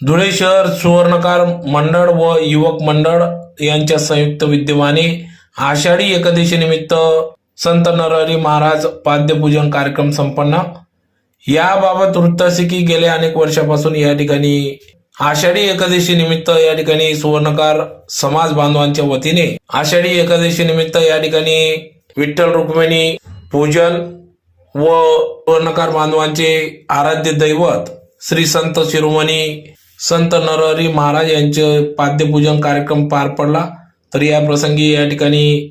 धुळे शहर सुवर्णकार मंडळ व युवक मंडळ यांच्या संयुक्त विद्यमाने आषाढी एकादशी निमित्त संत नरहरी महाराज पाद्यपूजन कार्यक्रम संपन्न. याबाबत वृत्त असे की गेल्या अनेक वर्षापासून या ठिकाणी आषाढी एकादशी निमित्त या ठिकाणी सुवर्णकार समाज बांधवांच्या वतीने आषाढी एकादशी निमित्त या ठिकाणी विठ्ठल रुक्मिणी पूजन व सुवर्णकार बांधवांचे आराध्य दैवत श्री संत शिरोमणी संत नरहरी महाराज यांचे पाद्यपूजन कार्यक्रम पार पडला. तर या प्रसंगी या ठिकाणी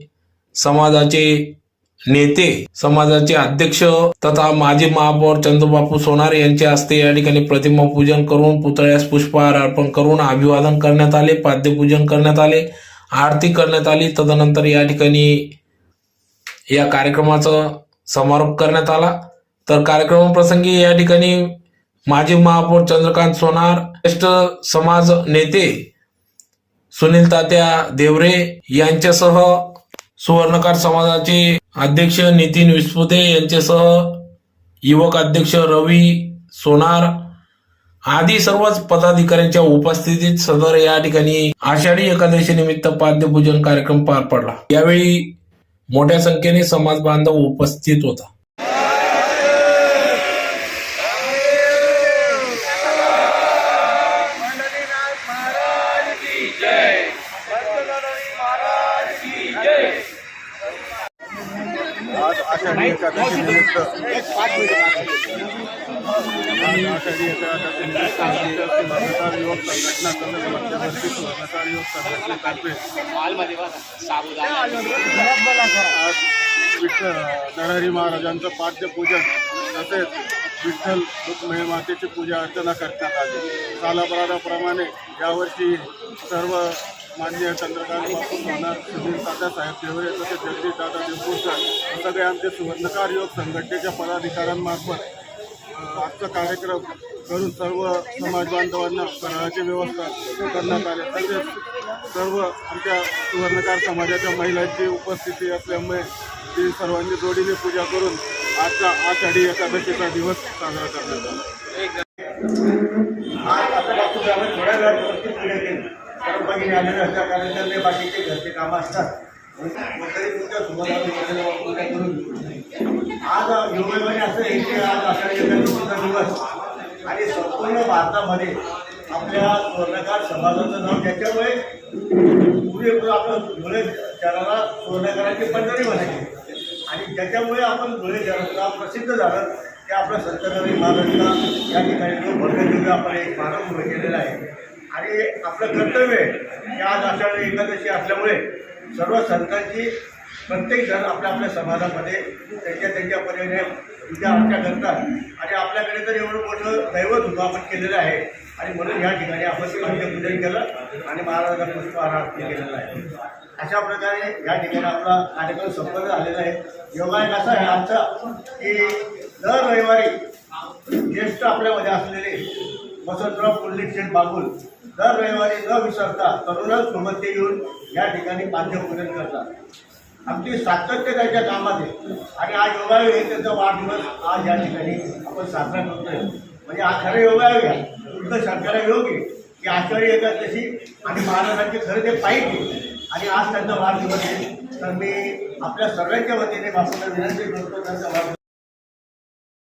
समाजाचे नेते समाजाचे अध्यक्ष तथा माजी महापौर चंद्रबापू सोनार यांच्या हस्ते या ठिकाणी प्रतिमा पूजन करून पुतळ्यास पुष्पहार अर्पण करून अभिवादन करण्यात आले पाद्यपूजन करण्यात आले आरती करण्यात आली. तदनंतर या ठिकाणी या कार्यक्रमाचा समारोप करण्यात आला. तर कार्यक्रमाप्रसंगी या ठिकाणी माजी महापौर चंद्रकांत सोनार ज्येष्ठ समाज नेते सुनील तात्या देवरे यांच्यासह सुवर्णकार समाजाचे अध्यक्ष नितीन विस्पुते यांच्यासह युवक अध्यक्ष रवी सोनार आदी सर्वच पदाधिकाऱ्यांच्या उपस्थितीत सदर या ठिकाणी आषाढी एकादशी निमित्त पाद्यपूजन कार्यक्रम पार पडला. यावेळी मोठ्या संख्येने समाज बांधव उपस्थित होता. आज आषाढी एकादशी निमित्त आज आषाढी एकादशी निमित्त युवक संघटना मध्यवर्ती संघटनेतर्फे आज विठ्ठल नरहरी महाराजांचं पाद्यपूजन तसेच विठ्ठल रुक्मिणी मातेची पूजा अर्चना करण्यात आली. सालापराधाप्रमाणे यावर्षी सर्व माननीय चंद्रकांत बापू सोनार सुनील तात्यासाहेब देवरे तसेच जगदीश दादा देवपूरकर सगळे आमचे सुवर्णकार युवक संघटनेच्या पदाधिकाऱ्यांमार्फत आजचा कार्यक्रम करून सर्व समाज बांधवांना फराळाची व्यवस्था करण्यात आली. तसेच सर्व आमच्या सुवर्णकार समाजाच्या महिलांची उपस्थिती असल्यामुळे ती सर्वांनी जोडीने पूजा करून आजचा आषाढी एकादशीचा दिवस साजरा करण्यात आला. आज आता बापू कारण आलेले असतात बाकीचे घरचे कामं असतात. तरी तुमच्या करून आज योगायोगाने असं आहे की आज आषाढी एकादशीचा दिवस. आणि संपूर्ण भारतामध्ये आपल्या स्वर्णकार समाजाचं नाव त्याच्यामुळे पुढे आपण धुळे शहराला स्वर्णकारांची पंढरी म्हणायची. आणि त्याच्यामुळे आपण धुळे शहराला प्रसिद्ध झालं. ते आपल्या संतनवी महाराजांना या ठिकाणी जो आपण एक स्मारक उभं केलेलं आहे. आणि आपलं कर्तव्य आहे की आज आषाढी एकादशी असल्यामुळे सर्व संतांची प्रत्येक जण आपल्या आपल्या समाजामध्ये त्यांच्या त्यांच्या परीने पूजा अर्चा करतात. आणि आपल्याकडे तर एवढं मोठं दैवत होतं आपण केलेलं आहे. आणि म्हणून या ठिकाणी आपण पूजन केलं आणि महाराजांना पुष्पहार अर्पण केलेला आहे. अशा प्रकारे या ठिकाणी आपला कार्यक्रम संपन्न झालेला आहे. योगायन असा आहे आमचा की दर रविवारी ज्येष्ठ आपल्यामध्ये असलेले वसंतराव पुंडलिक शेठ बागुल दर रविवारी न विसरता तरुणांसोबत ते येऊन या ठिकाणी पाठ्यपूजन करतात. आमची सातत्य त्याच्या कामात आहे आणि आज योगायोग त्यांचा वाढदिवस आज या ठिकाणी आपण साजरा करतोय. म्हणजे हा खरं योगायोग आहे. शुद्ध शंकरा योग आहे की आषाढी एकादशी आणि महाराजांचे खरं ते पाहिजे आणि आज त्यांचा वाढदिवस आहे. तर मी आपल्या सर्वांच्या वतीने बापूंना विनंती करतो त्यांचा वाढदिवस